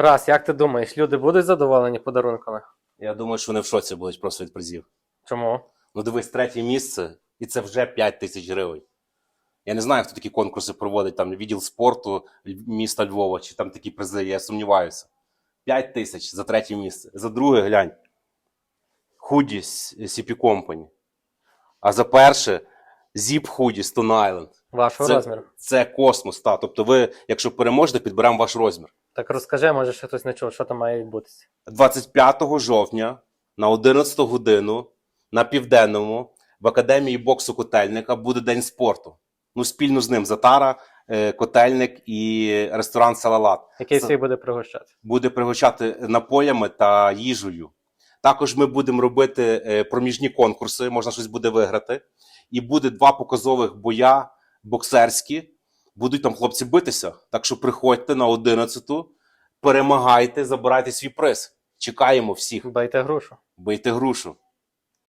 Тарас, як ти думаєш, люди будуть задоволені подарунками? Я думаю, що вони в шоці будуть просто від призів. Чому? Ну, дивись, третє місце, і це вже 5 тисяч гривень. Я не знаю, хто такі конкурси проводить, там відділ спорту міста Львова, чи там такі призи, я сумніваюся. 5 тисяч за третє місце. За друге, глянь. Худі CP Company. А за перше Zip Худі Stone Island. Вашого Це, розміру. це космос, та. Тобто ви, якщо переможете, підберемо ваш розмір. Так розкажи, може, ще хтось не чув, що там має відбутися. 25 жовтня на 11 годину на південному в академії боксу Котельника буде день спорту. Ну, спільно з ним Затара, е, Котельник і ресторан Салалат. Який свій буде пригощати? Буде пригощати напоями та їжею. Також ми будемо робити е, проміжні конкурси, можна щось буде виграти. І буде два показових боя боксерські. Будуть там хлопці битися. Так що приходьте на 11, перемагайте, забирайте свій приз. Чекаємо всіх, Байте грушу. бийте грушу.